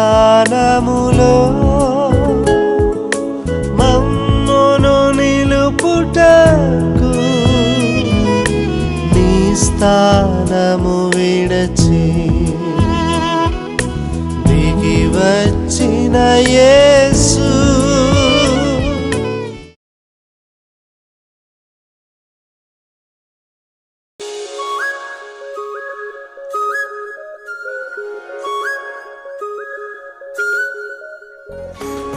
స్థానములో మమ్మును నిలుపుటకు నీ స్థానము విడచి దిగి వచ్చిన Bye.